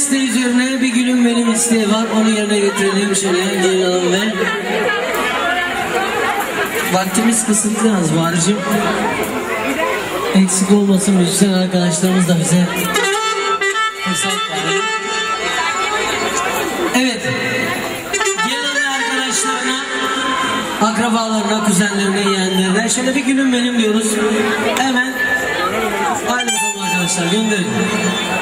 isteği üzerine bir gülüm benim isteği var. Onu yerine getirelim şöyle gelin hanım ve Vaktimiz kısıtlı yalnız Bahar'cığım. Eksik olmasın müzisyen arkadaşlarımız da bize. Evet. Gelin arkadaşlarına, akrabalarına, kuzenlerine, yeğenlerine şöyle bir gülüm benim diyoruz. Hemen. Hasta